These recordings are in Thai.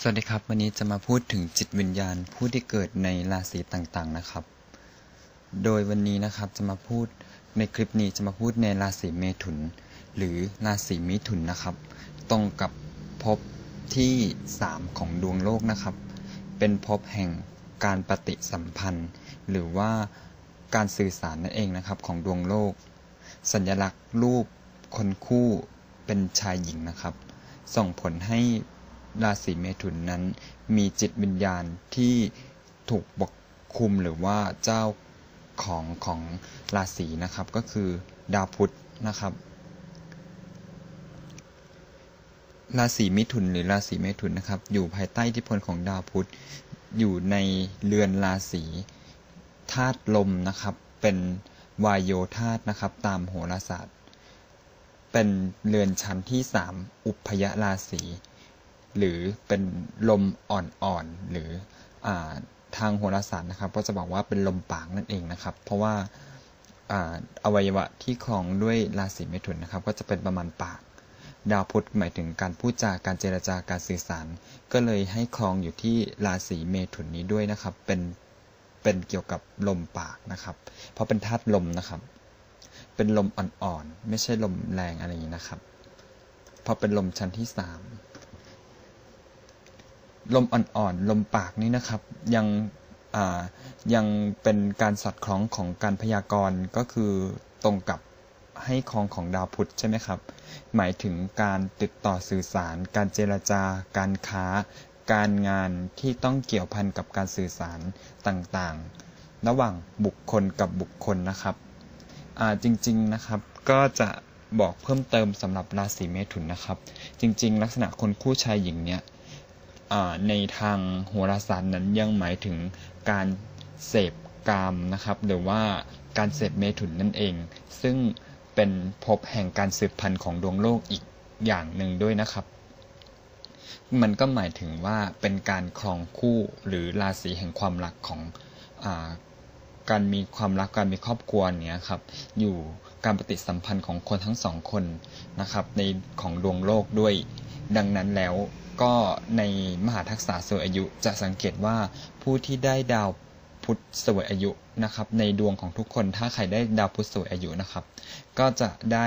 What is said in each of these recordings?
สวัสดีครับ วันนี้จะมาพูดถึงจิตวิญญาณผู้ที่เกิดในราศีต่างๆนะครับ โดยวันนี้นะครับจะมาพูดในคลิปนี้จะมาพูดในราศีเมถุน หรือราศีมิถุนนะครับ ตรงกับภพที่ 3 ของดวงโลกนะครับ เป็นภพแห่งการปฏิสัมพันธ์ หรือว่าการสื่อสารนั่นเองนะครับของดวงโลก สัญลักษณ์รูปคนคู่เป็นชายหญิงนะครับ ส่งผลให้ ราศีเมถุนนั้น มีจิตวิญญาณที่ถูกปกคุมหรือว่าเจ้าของของราศีนะครับ ก็คือดาวพุธนะครับราศีมิถุนหรือราศีเมถุนนะครับ อยู่ภายใต้อิทธิพลของดาวพุธอยู่ในเรือนราศีธาตุลมนะครับ เป็นวายโยธาตุนะครับ ตามโหราศาสตร์ เป็นเรือนชั้นที่ 3 อุพยราศี หรือเป็นลมอ่อนๆ หรืออทางโหราศาสตร์นะครับ ก็จะบอกว่าเป็นลมปากนั่นเองนะครับ เพราะว่าอวัยวะที่คลองด้วยราศีเมถุนนะครับ ก็จะเป็นประมาณปาก ดาวพุธหมายถึงการพูดจาการเจรจาการสื่อสาร ก็เลยให้คลองอยู่ที่ราศีเมถุนนี้ด้วยนะครับ เป็นเป็นเกี่ยวกับลมปากนะครับ เพราะเป็นธาตุลมนะครับ เป็นลมอ่อนๆ ไม่ใช่ลมแรงอะไรอย่างนี้นะครับ เพราะเป็นลมชั้นที่สาม ลมอ่อนๆ ลมปากนี่นะครับ ยังยังเป็นการสอดคล้องของการพยากรณ์ก็คือตรงกับให้คองของดาวพุธใช่ไหมครับ หมายถึงการติดต่อสื่อสาร การเจรจา การค้า การงานที่ต้องเกี่ยวพันกับการสื่อสารต่างๆ ระหว่างบุคคลกับบุคคลนะครับจริงๆนะครับก็จะบอกเพิ่มเติมสำหรับราศีเมถุนนะครับ จริง ๆ ลักษณะคนคู่ชายหญิงเนี่ย ในทางโหราศาสตร์นั้นยังหมายถึงการเสพกามนะครับหรือว่าการเสพเมถุนนั่นเอง ซึ่งเป็นภพแห่งการสืบพันธุ์ของดวงโลกอีกอย่างหนึ่งด้วยนะครับ มันก็หมายถึงว่าเป็นการครองคู่หรือราศีแห่งความรักของอการมีความรักการมีครอบครัวเนี้ยครับ อยู่การปฏิสัมพันธ์ของคนทั้งสองคนนะครับ ในของดวงโลกด้วยดังนั้นแล้ว ก็ในมหาทักษะสวยอายุจะสังเกตว่าผู้ที่ได้ดาวพุธสวยอายุนะครับ ในดวงของทุกคนถ้าใครได้ดาวพุธสวยอายุนะครับ ก็จะได้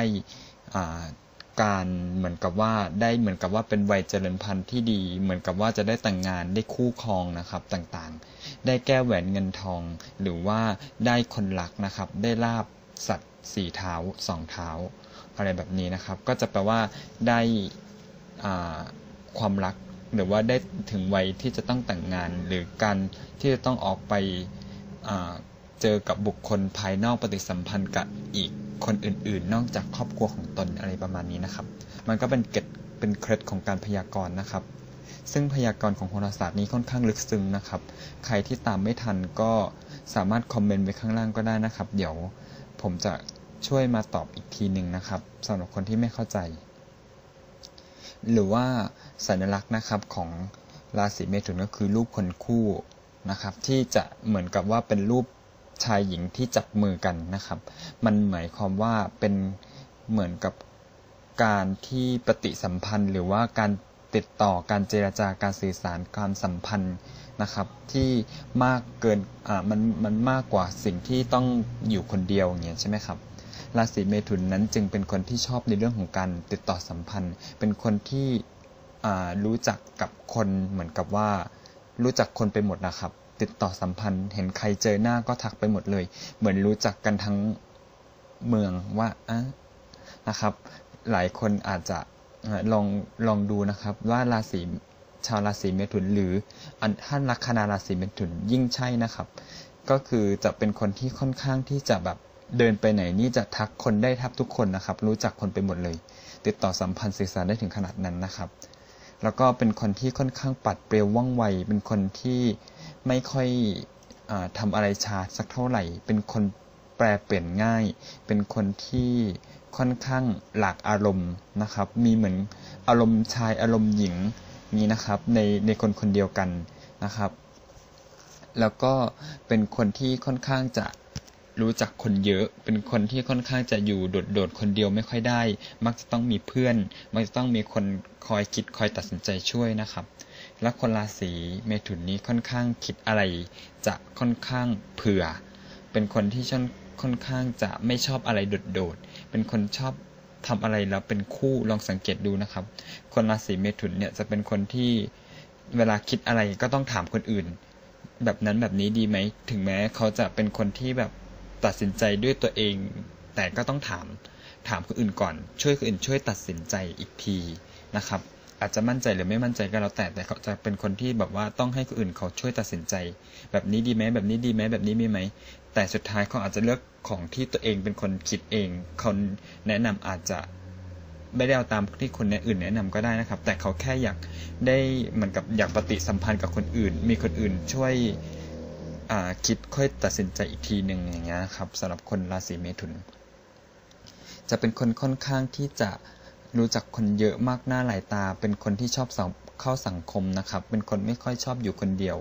การเหมือนกับว่าได้เหมือนกับว่าเป็นวัยเจริญพันธุ์ที่ดี เหมือนกับว่าจะได้แต่งงานได้คู่ครองนะครับต่างๆ ได้แก้แหวนเงินทอง หรือว่าได้คนรักนะครับ ได้ลาบสัตว์สี่เท้าสองเท้า อะไรแบบนี้นะครับ ก็จะแปลว่าได้อ่า ความรัก หรือว่าได้ถึงวัยที่จะต้องแต่งงาน หรือการที่จะต้องออกไปเจอกับบุคคลภายนอกปฏิสัมพันธ์กับอีกคนอื่น ๆ นอกจากครอบครัวของตนอะไรประมาณนี้นะครับ มันก็เป็นเกตเป็นเคล็ดของการพยากรณ์นะครับ ซึ่งพยากรณ์ของโหราศาสตร์นี้ค่อนข้างลึกซึ้งนะครับ ใครที่ตามไม่ทันก็สามารถคอมเมนต์ไว้ข้างล่างก็ได้นะครับ เดี๋ยวผมจะช่วยมาตอบอีกทีหนึ่งนะครับสำหรับคนที่ไม่เข้าใจ หรือว่า สัญลักษณ์นะครับของราศีเมถุนก็คือรูปคนคู่นะครับ ที่จะเหมือนกับว่าเป็นรูปชายหญิงที่จับมือกันนะครับ มันหมายความว่าเป็นเหมือนกับการที่ปฏิสัมพันธ์ หรือว่าการติดต่อการเจราจาการสื่อสารความสัมพันธ์นะครับ ที่มากเกินอ่ามันมันมากกว่าสิ่งที่ต้องอยู่คนเดียวอย่างเงี้ยใช่ไหมครับราศีเมถุนนั้นจึงเป็นคนที่ชอบในเรื่องของการติดต่อสัมพันธ์ เป็นคนที่ รู้จักกับคนเหมือนกับว่า รู้จักคนไปหมดนะครับ ติดต่อสัมพันธ์ เห็นใครเจอหน้าก็ทักไปหมดเลย เหมือนรู้จักกันทั้งเมืองว่าอะนะครับ หลายคนอาจจะลองลองดูนะครับ ว่าราศีชาวราศีเมถุนหรือท่านลัคนาราศีเมถุนยิ่งใช่นะครับ ก็คือจะเป็นคนที่ค่อนข้างที่จะแบบเดินไปไหนนี่จะทักคนได้ทับทุกคนนะครับ รู้จักคนไปหมดเลย ติดต่อสัมพันธ์สื่อสารได้ถึงขนาดนั้นนะครับ แล้วก็เป็นคนที่ค่อนข้างปัดเปรียวว่องไว เป็นคนที่ไม่ค่อยอทำอะไรช้าสักเท่าไหร่ เป็นคนแปรเปลี่ยนง่าย เป็นคนที่ค่อนข้างหลากอารมณ์นะครับ มีเหมือนอารมณ์ชายอารมณ์หญิงมีนะครับในในคนคนเดียวกันนะครับ แล้วก็เป็นคนที่ค่อนข้างจะ รู้จักคนเยอะ เป็นคนที่ค่อนข้างจะอยู่โดดๆคนเดียวไม่ค่อยได้ มักจะต้องมีเพื่อน มักจะต้องมีคนคอยคิดคอยตัดสินใจช่วยนะครับ และคนราศีเมถุนนี้ค่อนข้างคิดอะไร จะค่อนข้างเผื่อ เป็นคนที่ชค่อนข้างจะไม่ชอบอะไรโดดๆ เป็นคนชอบทำอะไรแล้วเป็นคู่ลองสังเกตดูนะครับ คนราศีเมถุนเนี่ยจะเป็นคนที่เวลาคิดอะไรก็ต้องถามคนอื่น แบบนั้นแบบนี้ดีไหม ถึงแม้เขาจะเป็นคนที่แบบ ตัดสินใจด้วยตัวเอง แต่ก็ต้องถามถามคนอื่นก่อน ช่วยคนอื่นช่วยตัดสินใจอีกทีนะครับ อาจจะมั่นใจหรือไม่มั่นใจก็แล้วแต่แต่เขาจะเป็นคนที่แบบว่าต้องให้คนอื่นเขาช่วยตัดสินใจ แบบนี้ดีไหมแบบนี้ดีไหมแบบนี้มีไหม แต่สุดท้ายเขาอาจจะเลือกของที่ตัวเองเป็นคนคิดเองคนแนะนำอาจจะไม่ได้เอาตามที่คนอื่นแนะนำก็ได้นะครับ แต่เขาแค่อยากได้เหมือนกับอยากปฏิสัมพันธ์กับคนอื่น มีคนอื่นช่วย คิดค่อยตัดสินใจอีกทีหนึ่งอย่างเงี้ยครับสำหรับคนราศีเมถุน จะเป็นคนค่อนข้างที่จะรู้จักคนเยอะมากหน้าหลายตา เป็นคนที่ชอบเข้าสังคมนะครับ เป็นคนไม่ค่อยชอบอยู่คนเดียว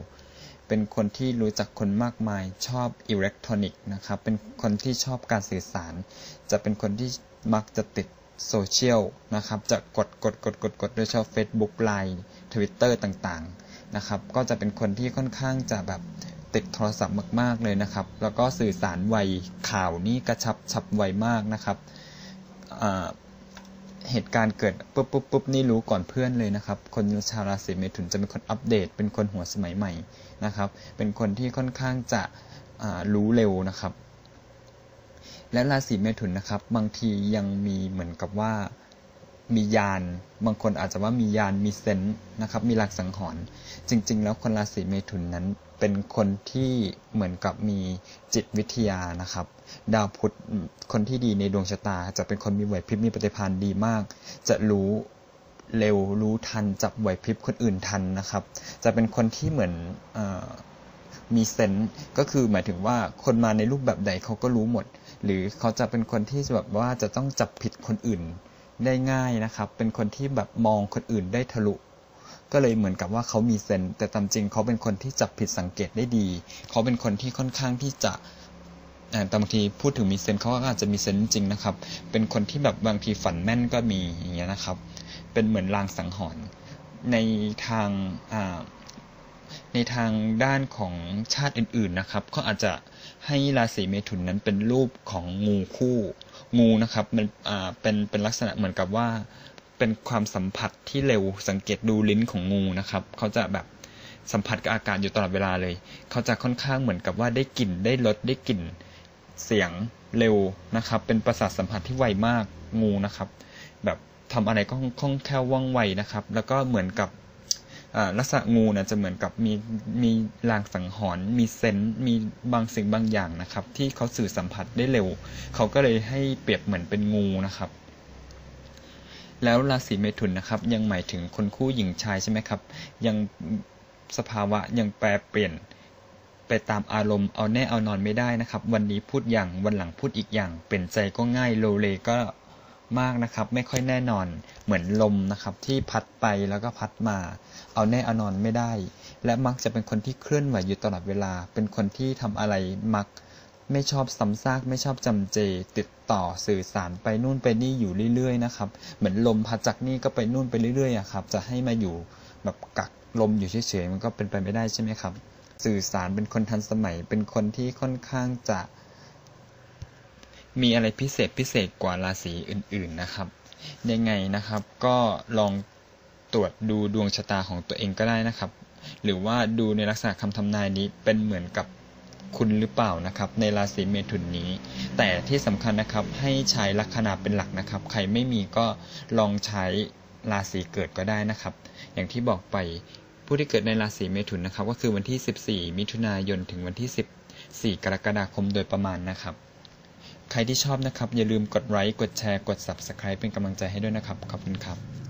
เป็นคนที่รู้จักคนมากมาย ชอบอิเล็กทรอนิกส์นะครับ เป็นคนที่ชอบการสื่อสาร จะเป็นคนที่มักจะติดโซเชียลนะครับ จะกดกดกดกดกดโดยเฉพาะ Facebook Line Twitter ต่างๆ นะครับ ก็จะเป็นคนที่ค่อนข้างจะแบบ ติดโทรศัพท์มาก ๆ เลยนะครับ แล้วก็สื่อสารไวข่าวนี่กระชับฉับไวมากนะครับเหตุการณ์เกิดปุ๊บปุ๊บปุ๊บนี่รู้ก่อนเพื่อนเลยนะครับ คนชาวราศีเมถุนจะเป็นคนอัปเดต เป็นคนหัวสมัยใหม่นะครับ เป็นคนที่ค่อนข้างจะรู้เร็วนะครับ และราศีเมถุนนะครับ บางทียังมีเหมือนกับว่ามียาน บางคนอาจจะว่ามียานมีเซนต์นะครับ มีหลักสังหรณ์จริง ๆ แล้วคนราศีเมถุนนั้น เป็นคนที่เหมือนกับมีจิตวิทยานะครับ ดาวพุธคนที่ดีในดวงชะตา จะเป็นคนมีไหวพริบมีปฏิภาณดีมาก จะรู้เร็วรู้ทันจับไหวพริบคนอื่นทันนะครับ จะเป็นคนที่เหมือนอมีเซนส์ก็คือหมายถึงว่าคนมาในรูปแบบใดเขาก็รู้หมด หรือเขาจะเป็นคนที่แบบว่าจะต้องจับผิดคนอื่นได้ง่ายนะครับ เป็นคนที่แบบมองคนอื่นได้ทะลุ ก็เลยเหมือนกับว่าเขามีเซนแต่ตามจริงเขาเป็นคนที่จับผิดสังเกตได้ดี เขาเป็นคนที่ค่อนข้างที่จะแต่บางทีพูดถึงมีเซนเขาก็อาจจะมีเซนจริงนะครับ เป็นคนที่แบบบางทีฝันแม่นก็มีอย่างเงี้ยนะครับ เป็นเหมือนลางสังหรณ์ในทางในทางด้านของชาติอื่นๆนะครับเขาอาจจะให้ราศีเมถุนนั้นเป็นรูปของงูคู่ งูนะครับมันเป็นเป็นลักษณะเหมือนกับว่า เป็นความสัมผัสที่เร็วสังเกตดูลิ้นของงูนะครับ เขาจะแบบสัมผัสกับอากาศอยู่ตลอดเวลาเลย เขาจะค่อนข้างเหมือนกับว่าได้กลิ่นได้รสได้กลิ่นเสียงเร็วนะครับ เป็นประสาทสัมผัสที่ไวมากงูนะครับ แบบทำอะไรก็คล่องแคล่วว่องไวนะครับ แล้วก็เหมือนกับลักษณะงูนะจะเหมือนกับมีมีลางสังหรณ์มีเซนต์มีบางสิ่งบางอย่างนะครับ ที่เขาสื่อสัมผัสได้เร็ว เขาก็เลยให้เปรียบเหมือนเป็นงูนะครับ แล้วราศีเมถุนนะครับ ยังหมายถึงคนคู่หญิงชายใช่ไหมครับ ยังสภาวะยังแปรเปลี่ยนไปตามอารมณ์เอาแน่เอานอนไม่ได้นะครับ วันนี้พูดอย่างวันหลังพูดอีกอย่าง เปลี่ยนใจก็ง่ายโลเลก็มากนะครับ ไม่ค่อยแน่นอนเหมือนลมนะครับ ที่พัดไปแล้วก็พัดมา เอาแน่เอานอนไม่ได้ และมักจะเป็นคนที่เคลื่อนไหวอยู่ตลอดเวลา เป็นคนที่ทำอะไรมัก ไม่ชอบซ้ำซากไม่ชอบจำเจ ติดต่อสื่อสารไปนู่นไปนี่อยู่เรื่อยๆนะครับเหมือนลมพัดจากนี่ก็ไปนู่นไปเรื่อยๆอะครับ จะให้มาอยู่แบบกักลมอยู่เฉยๆมันก็เป็นไปไม่ได้ใช่ไหมครับ สื่อสารเป็นคนทันสมัย เป็นคนที่ค่อนข้างจะ มีอะไรพิเศษพิเศษกว่าราศีอื่น ๆนะครับ ยังไงนะครับ ก็ลองตรวจดูดวงชะตาของตัวเองก็ได้นะครับ หรือว่าดูในลักษณะคำทำนายนี้เป็นเหมือนกับ คุณหรือเปล่านะครับ ในราศีเมถุนนี้ แต่ที่สำคัญนะครับให้ใช้ลัคนาเป็นหลักนะครับ ใครไม่มีก็ลองใช้ราศีเกิดก็ได้นะครับ อย่างที่บอกไปผู้ที่เกิดในราศีเมถุนนะครับ ก็คือวันที่ 14 มิถุนายนถึงวันที่ 14 กรกฎาคมโดยประมาณนะครับ ใครที่ชอบนะครับ อย่าลืมกดไลค์กดแชร์กด Subscribe เป็นกำลังใจให้ด้วยนะครับขอบคุณครับ